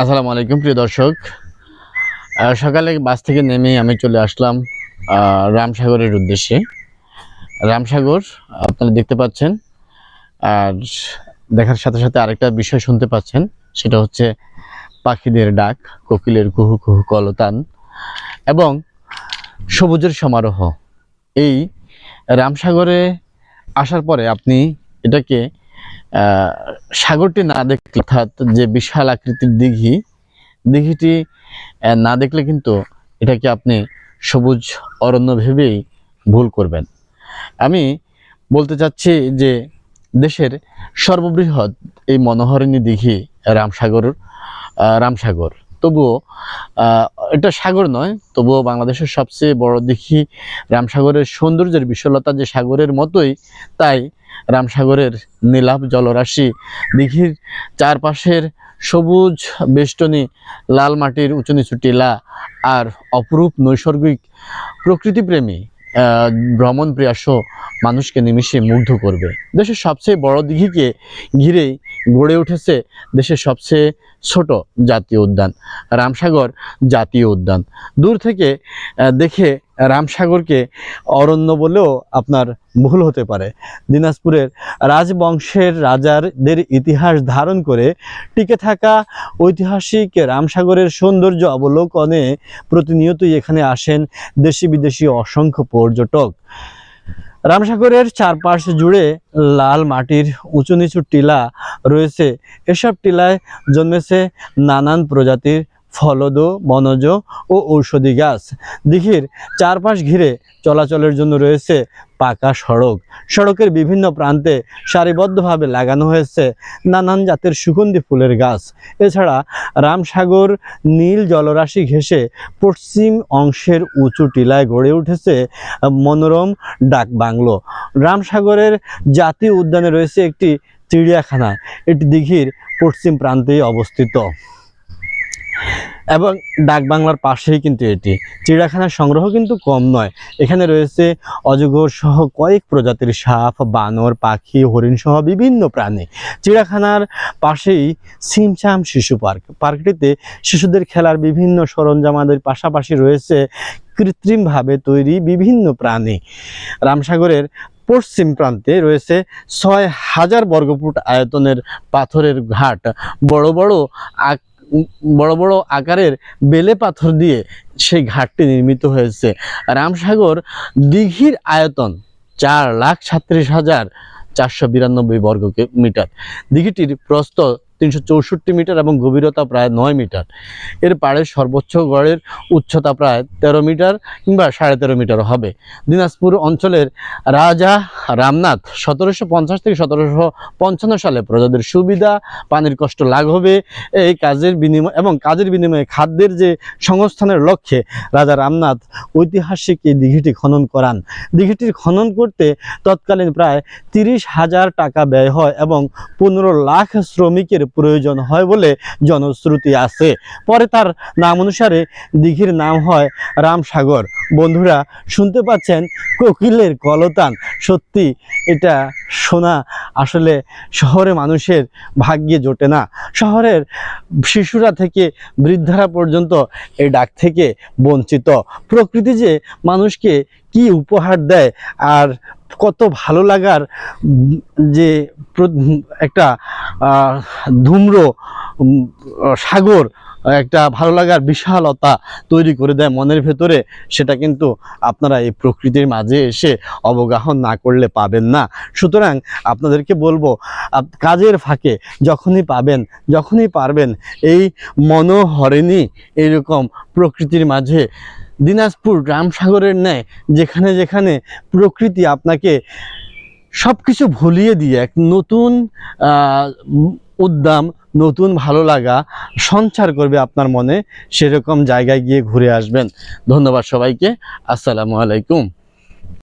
আসসালামু আলাইকুম, প্রিয় দর্শক। সকালে বাস থেকে নেমে আমি চলে আসলাম রামসাগরের উদ্দেশ্যে। রামসাগর, আপনারা দেখতে পাচ্ছেন, আর দেখার সাথে সাথে আরেকটা বিষয় শুনতে পাচ্ছেন, সেটা হচ্ছে পাখিদের ডাক, কোকিলের কুহু কুহু কলতান এবং সবুজের সমারোহ। এই রামসাগরে আসার পরে আপনি এটাকে সাগরটি না দেখলে, অর্থাৎ যে বিশাল আকৃতির দিঘি, দিঘিটি না দেখলে কিন্তু এটাকে আপনি সবুজ অরণ্য ভেবেই ভুল করবেন। আমি বলতে চাচ্ছি যে দেশের সর্ববৃহৎ এই মনোহরিণী দিঘি, রামসাগর রামসাগর, তবুও এটা সাগর নয়, তবুও বাংলাদেশের সবচেয়ে বড় দিঘি রামসাগরের সৌন্দর্যের বিশালতা যে সাগরের মতোই, তাই রামসাগরের নীলাভ জলরাশি দিঘির চারপাশের সবুজ বেষ্টনী, লাল মাটির উঁচু নিচু টিলা আর অপরূপ নৈসর্গিক প্রকৃতিপ্রেমী ভ্রমণ প্রিয়াস মানুষকে নিমিষে মুগ্ধ করবে। দেশের সবচেয়ে বড় দিঘিকে ঘিরেই গড়ে উঠেছে দেশের সবচেয়ে ছোট জাতীয় উদ্যান, রামসাগর জাতীয় উদ্যান। দূর থেকে দেখে রামসাগরকে অরণ্য বলেও আপনার ভুল হতে পারে। দিনাজপুরের রাজবংশের রাজারদের ইতিহাস ধারণ করে টিকে থাকা ঐতিহাসিক রামসাগরের সৌন্দর্য অবলোকনে প্রতিনিয়তই এখানে আসেন দেশি বিদেশি অসংখ্য পর্যটক। রামসাগরের চারপাশ জুড়ে লাল মাটির উঁচু নিচু টিলা রয়েছে। এসব টিলায় জন্মেছে নানান প্রজাতির ফলদ, বনজ ও ঔষধি গাছ। দিঘির চারপাশ ঘিরে চলাচলের জন্য রয়েছে পাকা সড়ক। সড়কের বিভিন্ন প্রান্তে সারিবদ্ধভাবে লাগানো হয়েছে নানান জাতের সুগন্ধি ফুলের গাছ। এছাড়া রামসাগর নীল জলরাশি ঘেঁষে পশ্চিম অংশের উঁচু টিলায় গড়ে উঠেছে মনোরম ডাক বাংলো। রামসাগরের জাতীয় উদ্যানে রয়েছে একটি চিড়িয়াখানা। এটি দিঘির পশ্চিম প্রান্তেই অবস্থিত। এবং ডাক বাংলার পাশেই কিন্তু এটি। চিড়িয়াখানার সংগ্রহ কিন্তু কম নয়। এখানে রয়েছে অজগর সহ কয়েক প্রজাতির সাপ, বানর, পাখি, হরিণ সহ বিভিন্ন প্রাণী। চিড়িয়াখানার পাশেই সিমচাম শিশু পার্ক। পার্কটিতে শিশুদের খেলার বিভিন্ন সরঞ্জামাদের পাশাপাশি রয়েছে কৃত্রিমভাবে তৈরি বিভিন্ন প্রাণী। রামসাগরের পশ্চিম প্রান্তে রয়েছে ছয় হাজার বর্গফুট আয়তনের পাথরের ঘাট। বড় বড় বড় বড় আকারের বেলে পাথর দিয়ে সেই ঘাটটি নির্মিত হয়েছে। রামসাগর দিঘির আয়তন চার লাখ ছাত্রিশ হাজার চারশো বিরানব্বই বর্গ মিটার দিঘিটির প্রস্থ তিনশো চৌষট্টি মিটার এবং গভীরতা প্রায় নয় মিটার। এর পাড়ের সর্বোচ্চ গড়ের উচ্চতা প্রায় তেরো মিটার কিংবা সাড়ে তেরো মিটার হবে। দিনাজপুর অঞ্চলের রাজা রামনাথ সতেরোশো পঞ্চাশ থেকে সতেরোশো পঞ্চান্ন সালে প্রজাদের সুবিধা, পানির কষ্ট লাঘবে এই কাজের বিনিময় এবং কাজের বিনিময়ে খাদ্যের যে সংস্থানের লক্ষ্যে রাজা রামনাথ ঐতিহাসিক এই দিঘিটি খনন করান। দিঘিটির খনন করতে তৎকালীন প্রায় তিরিশ হাজার টাকা ব্যয় হয় এবং পনেরো লাখ শ্রমিকের প্রয়োজন হয় বলে জনশ্রুতি আছে। পরে তার নাম অনুসারে দিঘির নাম হয় রামসাগর। বন্ধুরা, শুনতে পাচ্ছেন কোকিলের কলতান। সত্যি, এটা শোনা আসলে শহরে মানুষের ভাগ্যে জোটে না। শহরের শিশুরা থেকে বৃদ্ধারা পর্যন্ত এই ডাক থেকে বঞ্চিত। প্রকৃতি যে মানুষকে কি উপহার দেয় আর কত ভালো লাগার যে একটা ধূম্র সাগর একটা ভালো লাগার বিশালতা তৈরি করে দেয় মনের ভেতরে। সেটা কিন্তু আপনারা এই প্রকৃতির মাঝে এসে অবগাহন না করলে পাবেন না। সুতরাং আপনাদেরকে বলব কাজের ফাঁকে যখনই পাবেন, যখনই পারবেন, এই মনোহরিণী এইরকম প্রকৃতির মাঝে দিনাজপুর রামসাগরের ন্যায়, যেখানে যেখানে প্রকৃতি আপনাকে সব কিছু ভুলিয়ে দিয়ে এক নতুন উদ্দাম, নতুন ভালো লাগা, সঞ্চার করবে আপনার মনে, সেরকম জায়গায় গিয়ে ঘুরে আসবেন। ধন্যবাদ সবাইকে। আসসালামু আলাইকুম।